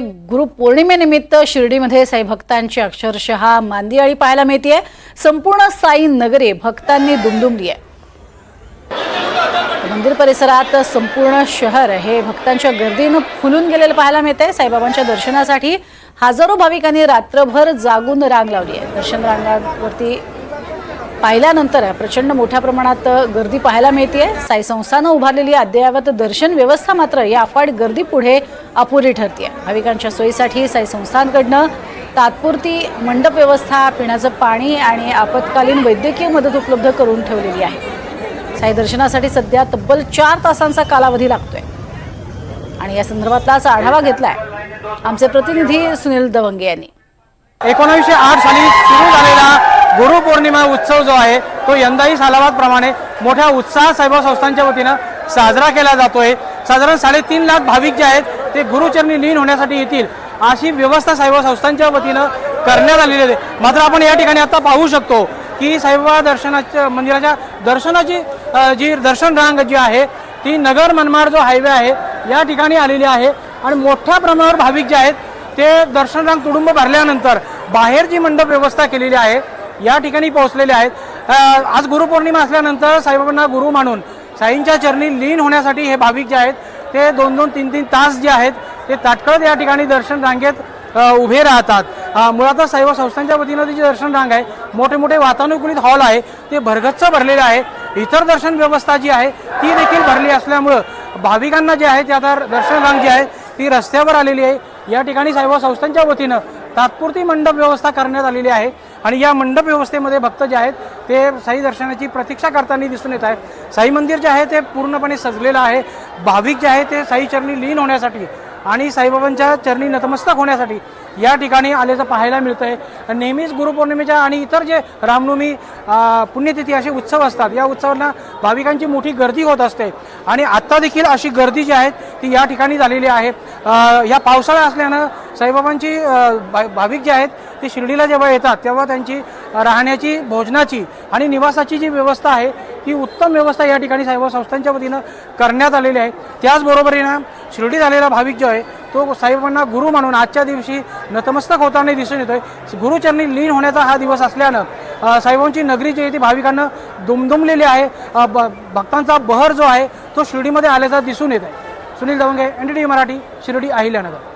गुरुपौर्णिमेनिमित्त शिर्डीमध्ये साई भक्तांची अक्षरशः मांदियाळी पाहायला मिळते संपूर्ण साई नगरी भक्तांनी दुमदुमली आहे मंदिर परिसरात संपूर्ण शहर हे भक्तांच्या गर्दीनं फुलून गेलेलं पाहायला मिळते साईबाबांच्या दर्शनासाठी हजारो भाविकांनी रात्रभर जागून रांग लावली आहे दर्शन रांगावरती पाहिल्यानंतर प्रचंड मोठ्या प्रमाणात गर्दी पाहायला मिळते साई संस्थानं उभारलेली अद्ययावत दर्शन व्यवस्था मात्र या अफाट गर्दी पुढे अपुरी ठरते भाविकांच्या सोयीसाठी साई संस्थांकडनं तात्पुरती मंडप व्यवस्था पिण्याचं पाणी आणि आपत्कालीन वैद्यकीय मदत उपलब्ध करून ठेवलेली आहे. साई दर्शनासाठी सध्या तब्बल चार तासांचा कालावधी लागतोय. आणि या संदर्भातलाच आढावा घेतलाय आमचे प्रतिनिधी सुनील दवंगे यांनी. एकोणावीसशे आठ साली सुरू झालेला गुरुपौर्णिमा उत्सव जो आहे तो यंदाही सालाबादप्रमाणे मोठ्या उत्साह साईबाबा संस्थांच्या वतीनं साजरा केला जातोय. साधारण साडेतीन लाख भाविक जे आहेत ते गुरुचरणी लीन होण्यासाठी येतील अशी व्यवस्था साईबाबा संस्थांच्या वतीनं करण्यात आलेली आहे. मात्र आपण या ठिकाणी आता पाहू शकतो की साईबाबा दर्शनाच्या मंदिराच्या दर्शनाची जी दर्शन रांग जी आहे ती नगर मनमाड जो हायवे आहे या ठिकाणी आलेली आहे. आणि मोठ्या प्रमाणावर भाविक जे आहेत ते दर्शन रांग तुडुंब भरल्यानंतर बाहेर जी मंडप व्यवस्था केलेली आहे या ठिकाणी पोहोचलेले आहेत. आज गुरुपौर्णिमा असल्यानंतर साईबाबांना गुरु मानून साईंच्या चरणी लीन होण्यासाठी हे भाविक जे आहेत ते दोन दोन तीन तीन तास जे आहेत ते ताटकळत या ठिकाणी दर्शन रांगेत उभे राहतात. मुळातच साईबा संस्थांच्या वतीनं ती जी दर्शन रांग आहे मोठे मोठे वातानुकूलित हॉल आहे ते भरगच्च भरलेले आहे. इतर दर्शन व्यवस्था जी आहे ती देखील भरली असल्यामुळं भाविकांना जे आहे ते आता दर्शन रांग जी आहे ती रस्त्यावर आलेली आहे. या ठिकाणी साईबा संस्थांच्या वतीनं तात्पुरती मंडप व्यवस्था करण्यात आलेली आहे. आणि या मंडप व्यवस्थेमध्ये भक्त जे आहेत ते साई दर्शनाची प्रतीक्षा करताना दिसून येत आहेत साई मंदिर जे आहे ते पूर्णपणे सजलेलं आहे. भाविक जे आहे ते साई चरणी लीन होण्यासाठी आणि साईबाबांच्या चरणी नतमस्तक होण्यासाठी या ठिकाणी आल्याचं पाहायला मिळतं आहे नेहमीच गुरुपौर्णिमेच्या आणि इतर जे रामनवमी पुण्यतिथी असे उत्सव असतात या उत्सवांना भाविकांची मोठी गर्दी होत असते. आणि आत्ता देखील अशी गर्दी जी आहे ती या ठिकाणी झालेली आहे. या पावसाळा असल्यानं साईबाबांची भाविक जे आहेत ते शिर्डीला जेव्हा येतात तेव्हा त्यांची राहण्याची भोजनाची आणि निवासाची जी व्यवस्था आहे ती उत्तम व्यवस्था या ठिकाणी साईबाबा संस्थांच्या वतीनं करण्यात आलेली आहे. त्याचबरोबरीनं शिर्डी झालेला भाविक जो आहे तो साईबाबांना गुरु मानून आजच्या दिवशी नतमस्तक होताना दिसून येतोय. गुरुचरणी लीन होण्याचा हा दिवस असल्यानं साहेबांची साईबाबांची नगरी जी आहे ती भाविकांना दुमदुमलेली आहे. ब- भक्तांचा बहर जो आहे तो शिर्डीमध्ये आल्याचा दिसून येत आहे Sunil Dawange N D T Marathi Shirdi Ahilyanagar.